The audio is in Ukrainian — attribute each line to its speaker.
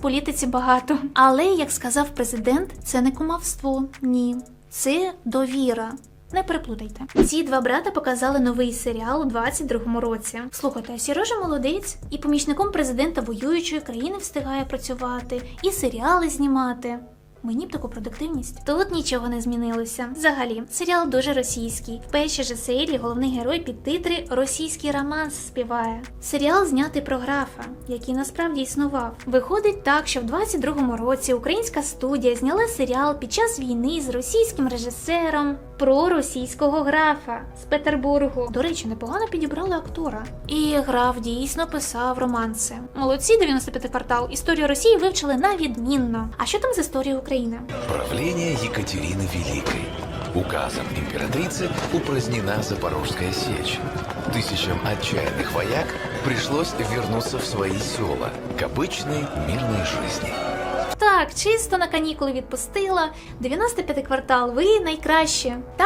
Speaker 1: політиці багато. Але, як сказав президент, це не кумовство. Ні, це довіра. Не переплутайте. Ці два брата показали новий серіал у 22-му році. Слухайте, Сережа молодець і помічником президента воюючої країни встигає працювати, і серіали знімати. Мені б таку продуктивність. Тут нічого не змінилося. Взагалі, серіал дуже російський. В першій же серії головний герой під титри Російський романс співає. Серіал знятий про графа, який насправді існував. Виходить так, що в 22-му році українська студія зняла серіал під час війни з російським режисером про російського графа з Петербургу. До речі, непогано підібрали актора. І граф дійсно писав романси. Молодці 95 квартал. Історію Росії вивчили на відмінно. А що там з історією України?
Speaker 2: Правление Екатерины Великой. Указом императрицы упразднена Запорожская сечь. Тысячам отчаянных вояк пришлось вернуться в свои села к обычной мирной жизни.
Speaker 1: Так, чисто на канікули відпустила. 95 квартал, ви найкраще. Та